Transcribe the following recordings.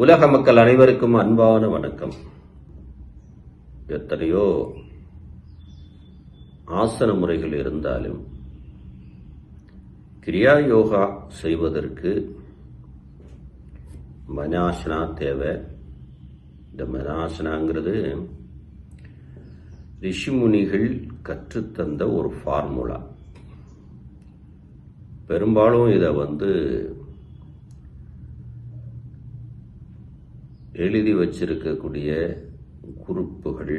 உலக மக்கள் அனைவருக்கும் அன்பான வணக்கம். எத்தனையோ ஆசன முறைகள் இருந்தாலும் கிரியா யோகா செய்வதற்கு மனாசனா தேவை. இந்த மனாசனாங்கிறது ரிஷிமுனிகள் கற்றுத்தந்த ஒரு ஃபார்முலா. பெரும்பாலும் இதை வந்து எழுதி வச்சிருக்கக்கூடிய குறிப்புகள்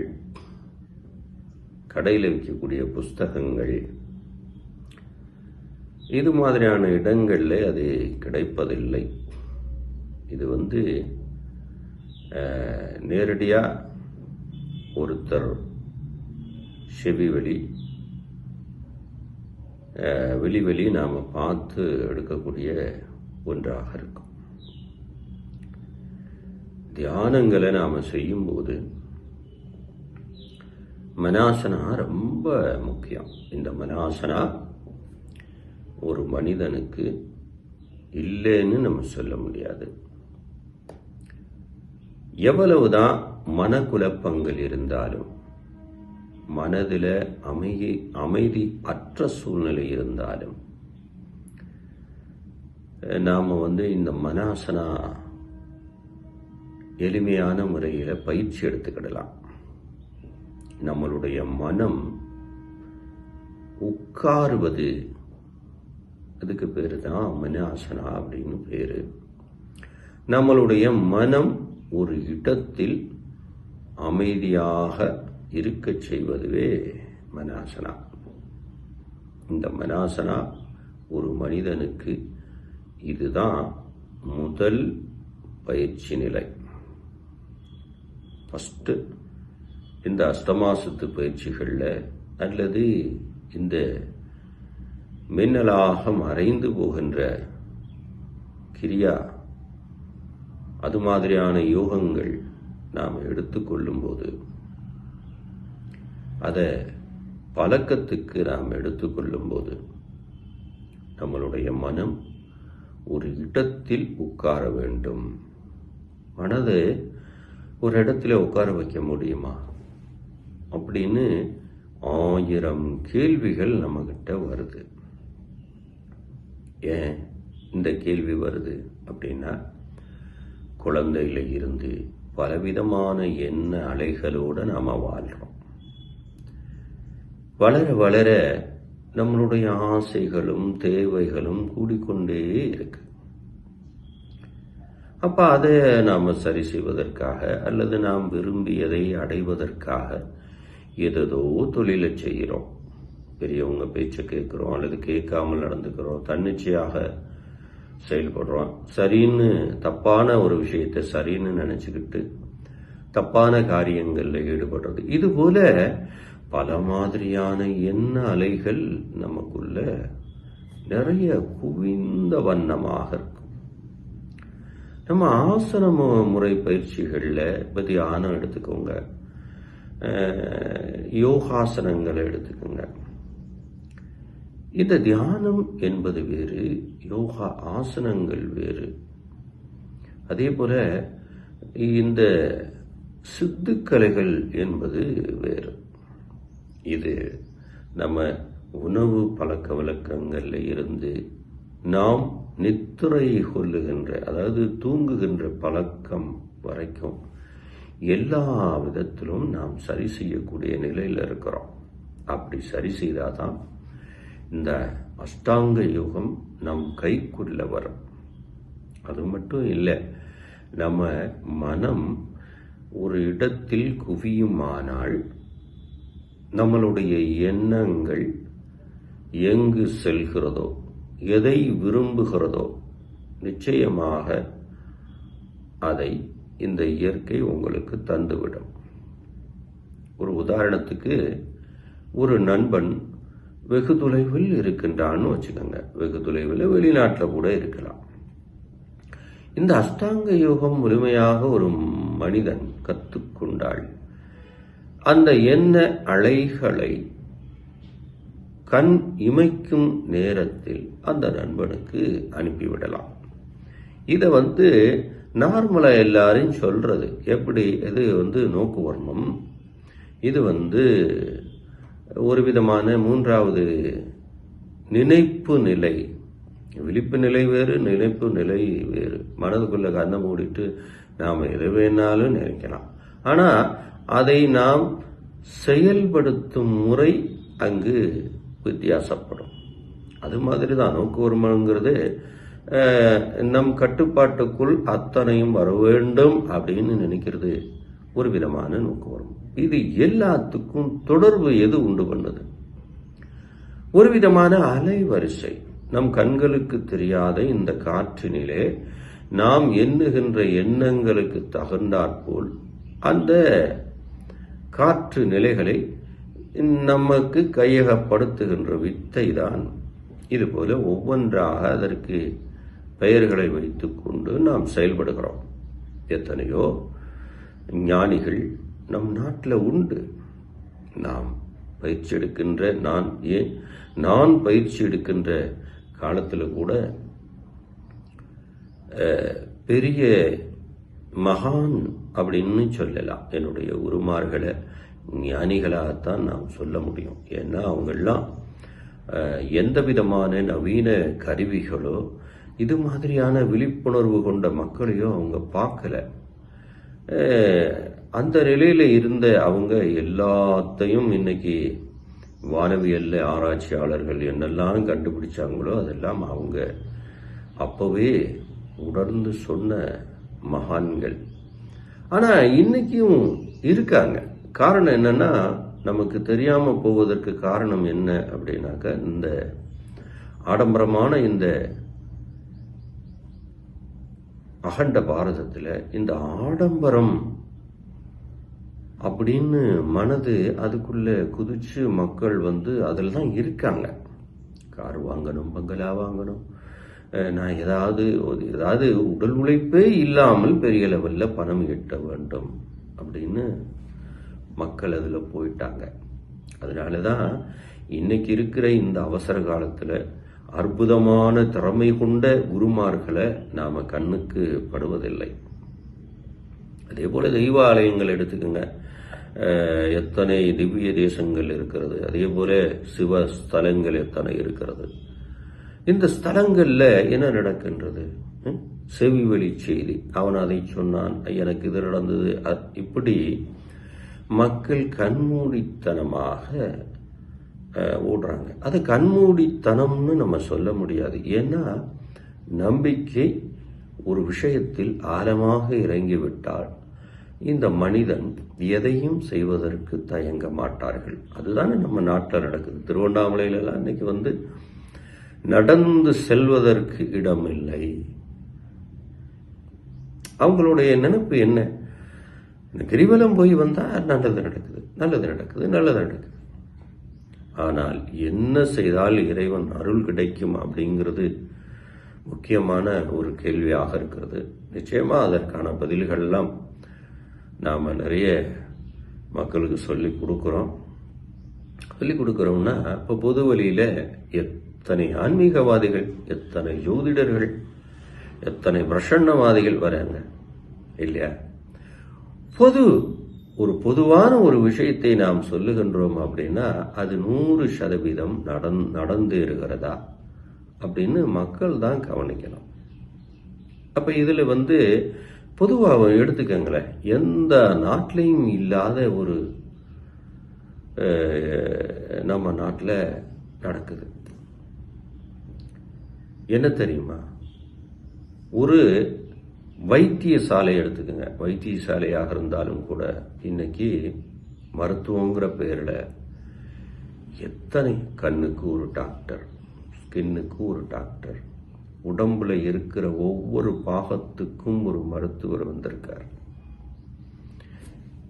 கடையில் விற்கக்கூடிய புஸ்தகங்கள் இது மாதிரியான இடங்களில் அது கிடைப்பதில்லை. இது வந்து நேரடியாக ஒருத்தர் செவி வழி வெளி வெளி நாம் பார்த்து எடுக்கக்கூடிய ஒன்றாக இருக்கும். தியானங்களை நாம் செய்யும்போது மனாசனா ரொம்ப முக்கியம். இந்த மனாசனா ஒரு மனிதனுக்கு இல்லைன்னு நம்ம சொல்ல முடியாது. எவ்வளவுதான் மனக்குழப்பங்கள் இருந்தாலும் மனதில் அமைதி அமைதி அற்ற சூழ்நிலை இருந்தாலும் நாம் வந்து இந்த மனாசனா எளிமையான முறையில் பயிற்சி எடுத்துக்கிடலாம். நம்மளுடைய மனம் உட்காருவது அதுக்கு பேர் தான் மனாசனா அப்படின்னு பேர். நம்மளுடைய மனம் ஒரு இடத்தில் அமைதியாக இருக்கச் செய்வதுவே மனாசனா இந்த மனாசனா ஒரு மனிதனுக்கு இதுதான் முதல் பயிற்சி நிலை. ஃபஸ்ட்டு இந்த அஷ்டமாசத்து பயிற்சிகளில் அல்லது இந்த மின்னலாக மறைந்து போகின்ற கிரியா அது மாதிரியான யோகங்கள் நாம் எடுத்துக்கொள்ளும்போது அதை பழக்கத்துக்கு நாம் எடுத்துக்கொள்ளும்போது நம்மளுடைய மனம் ஒரு இடத்தில் உட்கார வேண்டும். மனதை ஒரு இடத்துல உட்கார வைக்க முடியுமா? அப்படின்னு ஆயிரம் கேள்விகள் நம்மக்கிட்ட வருது. ஏன் இந்த கேள்வி வருது அப்படின்னா குழந்தையில இருந்து பலவிதமான எண்ண அலைகளோடு நாம் வாழ்கிறோம் வளர வளர நம்மளுடைய ஆசைகளும் தேவைகளும் கூடிக்கொண்டே இருக்குது அப்போ அதை நாம் சரி செய்வதற்காக அல்லது நாம் விரும்பியதை அடைவதற்காக ஏதேதோ தொழிலை செய்கிறோம். பெரியவங்க பேச்சை கேட்குறோம் அல்லது கேட்காமல் நடந்துக்கிறோம். தன்னிச்சையாக செயல்படுறோம். சரின்னு தப்பான ஒரு விஷயத்தை சரின்னு நினச்சிக்கிட்டு தப்பான காரியங்களில் ஈடுபடுறது. இது போல பல மாதிரியான எண்ண அலைகள் நமக்குள்ள நிறைய குவிந்த வண்ணமாக இருக்கும். நம்ம ஆசன முறை பயிற்சிகளில் இப்போ தியானம் எடுத்துக்கோங்க. யோகாசனங்களை எடுத்துக்கோங்க. இந்த தியானம் என்பது வேறு யோகா ஆசனங்கள் வேறு. அதே போல இந்த சித்துக்கலைகள் என்பது வேறு. இது நம்ம உணவு பழக்க வழக்கங்களில் இருந்து நாம் நித்திரை கொள்ளுகின்ற அதாவது தூங்குகின்ற பழக்கம் வரைக்கும் எல்லா விதத்திலும் நாம் சரி செய்யக்கூடிய நிலையில் இருக்கிறோம். அப்படி சரி செய்தாதான் இந்த அஷ்டாங்க யோகம் நம் கைக்குள்ள வரும். அது மட்டும் இல்லை நம்ம மனம் ஒரு இடத்தில் குவியுமானால் நம்மளுடைய எண்ணங்கள் எங்கு செல்கிறதோ எதை விரும்புகிறதோ நிச்சயமாக அதை இந்த இயற்கை உங்களுக்கு தந்துவிடும். ஒரு உதாரணத்துக்கு ஒரு நண்பன் வெகு தொலைவில் இருக்கின்றான்னு வச்சுக்கோங்க. வெகு தொலைவில் வெளிநாட்டில் கூட இருக்கலாம். இந்த அஷ்டாங்க யோகம் முழுமையாக ஒரு மனிதன் கற்றுக்கொண்டால் அந்த எண்ண அலைகளை கண் இமைக்கும் நேரத்தில் அந்த நண்பனுக்கு அனுப்பிவிடலாம். இதை வந்து நார்மலாக எல்லாரையும் சொல்கிறது எப்படி? இது வந்து நோக்கு வர்ணம் இது வந்து ஒரு விதமான மூன்றாவது நினைப்பு நிலை. விழிப்பு நிலை வேறு நினைப்பு நிலை வேறு. மனதுக்குள்ள கண்ணை மூடிட்டு நாம் எது வேணாலும் நினைக்கலாம். ஆனால் அதை நாம் செயல்படுத்தும் முறை அங்கு வித்தியாசப்படும். அது மாதிரி தான் நோக்குவர்மங்கிறது நம் கட்டுப்பாட்டுக்குள் அத்தனையும் வர வேண்டும் அப்படின்னு நினைக்கிறது. ஒரு விதமான நோக்குவரம் இது எல்லாத்துக்கும் தொடர்பு எது உண்டு பண்ணுது? ஒரு விதமான அலைவரிசை. நம் கண்களுக்கு தெரியாத இந்த காற்றினிலே நாம் எண்ணுகின்ற எண்ணங்களுக்கு தகுந்தாற்போல் அந்த காற்று நிலைகளை நமக்கு கையகப்படுத்துகின்ற வித்தை தான் இதுபோல ஒவ்வொன்றாக அதற்கு பெயர்களை வைத்துக்கொண்டு நாம் செயல்படுகிறோம். எத்தனையோ ஞானிகள் நம் நாட்டில் உண்டு. நாம் பயிற்சி எடுக்கின்ற நான் ஏன் நான் பயிற்சி எடுக்கின்ற காலத்தில் கூட பெரிய மகான் அப்படின்னு சொல்லலாம். என்னுடைய உருமார்களை ஞானிகளாகத்தான் நாம் சொல்ல முடியும். ஏன்னா அவங்கெல்லாம் எந்த விதமான நவீன கருவிகளோ இது மாதிரியான விழிப்புணர்வு கொண்ட மக்களையோ அவங்க பார்க்கல. அந்த நிலையில் இருந்த அவங்க எல்லாத்தையும் இன்னைக்கு வானவியல்ல ஆராய்ச்சியாளர்கள் என்னெல்லாம் கண்டுபிடிச்சாங்களோ அதெல்லாம் அவங்க அப்போவே உணர்ந்து சொன்ன மகான்கள். ஆனால் இன்னைக்கும் இருக்காங்க. காரணம் என்னன்னா நமக்கு தெரியாமல் போவதற்கு காரணம் என்ன அப்படின்னாக்க இந்த ஆடம்பரமான இந்த அகண்ட பாரதத்தில் இந்த ஆடம்பரம் அப்படின்னு மனது அதுக்குள்ளே குதிச்சு மக்கள் வந்து அதில் தான் இருக்காங்க. கார் வாங்கணும் பங்களா வாங்கணும். நான் ஏதாவது ஒரு- ஏதாவது உடல் உழைப்பே இல்லாமல் பெரிய லெவலில் பணம் எட்ட வேண்டும் அப்படின்னு மக்கள் அதில் போயிட்டாங்க. அதனால தான் இன்னைக்கு இருக்கிற இந்த அவசர காலத்தில் அற்புதமான திறமை கொண்ட குருமார்களை நாம் கண்ணுக்கு படுவதில்லை. அதே போல் தெய்வ ஆலயங்கள் எடுத்துக்கோங்க. எத்தனை திவ்ய தேசங்கள் இருக்கிறது. அதே போல சிவ ஸ்தலங்கள் எத்தனை இருக்கிறது. இந்த ஸ்தலங்களில் என்ன நடக்கின்றது? செவி வழி செய்தி. அவன் அதை சொன்னான். எனக்கு இது நடந்தது. அ- இப்படி மக்கள் கண்மூடித்தனமாக ஓடுறாங்க. அது கண்மூடித்தனம்னு நம்ம சொல்ல முடியாது. ஏன்னா நம்பிக்கை ஒரு விஷயத்தில் ஆழமாக இறங்கிவிட்டால் இந்த மனிதன் எதையும் செய்வதற்கு தயங்க மாட்டார்கள். அதுதானே நம்ம நாட்டில் நடக்குது. திருவண்ணாமலையிலலாம் இன்னைக்கு வந்து நடந்து செல்வதற்கு இடமில்லை. அவங்களுடைய நினைப்பு என்ன? இந்த கிரிவலம் போய் வந்தால் நல்லது நடக்குது நல்லது நடக்குது நல்லது நடக்குது. ஆனால் என்ன செய்தால் இறைவன் அருள் கிடைக்கும் அப்படிங்கிறது முக்கியமான ஒரு கேள்வியாக இருக்கிறது. நிச்சயமாக அதற்கான பதில்கள்லாம் நாம் நிறைய மக்களுக்கு சொல்லி கொடுக்குறோம். சொல்லி கொடுக்குறோம்னா இப்போ பொது வழியில் எத்தனை ஆன்மீகவாதிகள் எத்தனை ஜோதிடர்கள் எத்தனை பிரசன்னவாதிகள் வராங்க இல்லையா? பொது ஒரு பொதுவான ஒரு விஷயத்தை நாம் சொல்லுகின்றோம் அப்படின்னா அது நூறு சதவீதம் நடந் நடந்தேறுகிறதா? அப்படின்னு மக்கள் தான் கவனிக்கணும். அப்ப இதுல வந்து பொதுவாக எடுத்துக்கங்களேன். எந்த நாட்டிலையும் இல்லாத ஒரு நம்ம நாட்டில் நடக்குது. என்ன தெரியுமா? ஒரு வைத்திய சாலை எடுத்துக்கோங்க. வைத்திய சாலையாக இருந்தாலும் கூட இன்னைக்கு மருத்துவங்கிற பேரில் எத்தனை கண்ணுக்கு ஒரு டாக்டர் ஸ்கின்னுக்கு ஒரு டாக்டர் உடம்புல இருக்கிற ஒவ்வொரு பாகத்துக்கும் ஒரு மருத்துவர் வந்திருக்கார்.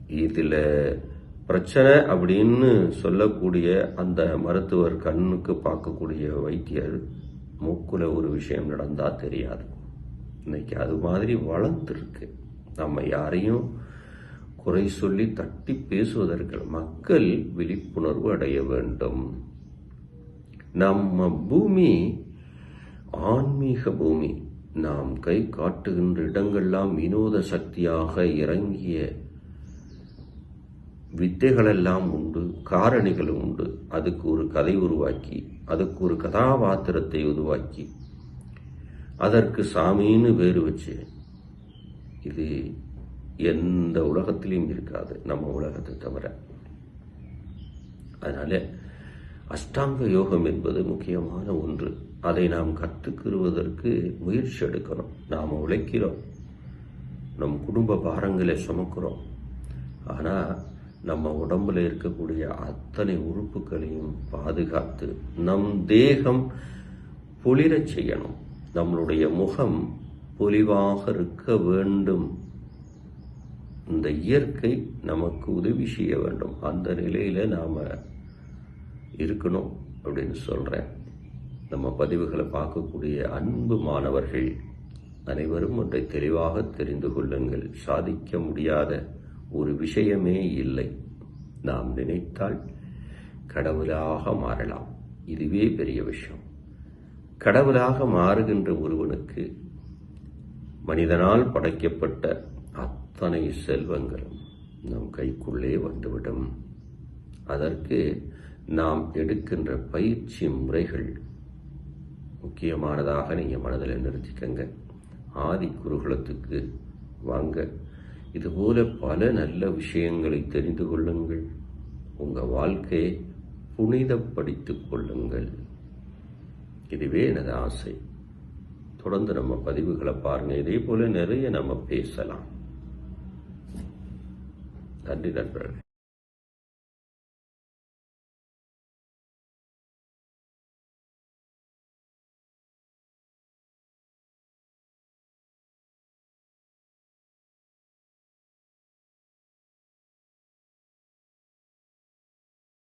இதில் பிரச்சனை அப்படின்னு சொல்லக்கூடிய அந்த மருத்துவர் கண்ணுக்கு பார்க்கக்கூடிய வைத்தியர் மூக்குல ஒரு விஷயம் நடந்தால் தெரியாது. இன்னைக்கு அது மாதிரி வளர்ந்துருக்கு. நம்ம யாரையும் குறை சொல்லி தட்டி பேசுவதற்கு மக்கள் விழிப்புணர்வு அடைய வேண்டும். நம்ம பூமி ஆன்மீக பூமி நாம் கை காட்டுகின்ற இடங்கள்லாம் வினோத சக்தியாக இறங்கிய வித்தைகளெல்லாம் உண்டு காரணிகளும் உண்டு. அதுக்கு ஒரு கதை உருவாக்கி அதுக்கு ஒரு கதாபாத்திரத்தை உருவாக்கி அதற்கு சாமின்னு வேறு வச்சு இது எந்த உலகத்திலையும் இருக்காது நம்ம உலகத்தை தவிர. அதனால அஷ்டாங்க யோகம் என்பது முக்கியமான ஒன்று. அதை நாம் கற்றுக்கிறுவதற்கு முயற்சி எடுக்கணும் நாம் உழைக்கிறோம். நம் குடும்ப பாரங்களை சுமக்கிறோம். ஆனால் நம்ம உடம்புல இருக்கக்கூடிய அத்தனை உறுப்புகளையும் பாதுகாத்து நம் தேகம் பொலிரச் செய்யணும். நம்மளுடைய முகம் பொலிவாக இருக்க வேண்டும். இந்த இயற்கை நமக்கு உதவி செய்ய வேண்டும். அந்த நிலையில் நாம் இருக்கணும் அப்படின்னு சொல்கிறேன் நம்ம பதிவுகளை பார்க்கக்கூடிய அன்பு மாணவர்கள் அனைவரும் ஒன்றை தெளிவாக தெரிந்து கொள்ளுங்கள். சாதிக்க முடியாத ஒரு விஷயமே இல்லை. நாம் நினைத்தால் கடவுளாக மாறலாம். இதுவே பெரிய விஷயம். கடவுளாக மாறுகின்ற ஒருவனுக்கு மனிதனால் படைக்கப்பட்ட அத்தனை செல்வங்களும் நம் கைக்குள்ளே வந்துவிடும். அதற்கு நாம் எடுக்கின்ற பயிற்சி முறைகள் முக்கியமானதாக நீங்கள் மனதில் நிறுத்திக்கங்க. ஆதி குருகுலத்துக்கு வாங்க. இதுபோல பல நல்ல விஷயங்களை தெரிந்து கொள்ளுங்கள். உங்கள் வாழ்க்கையை புனிதப்படுத்திக் கொள்ளுங்கள். இதுவே எனது ஆசை. தொடர்ந்து நம்ம பதிவுகளை பாருங்க. இதே போல நிறைய நம்ம பேசலாம். நன்றி நண்பர்கள்.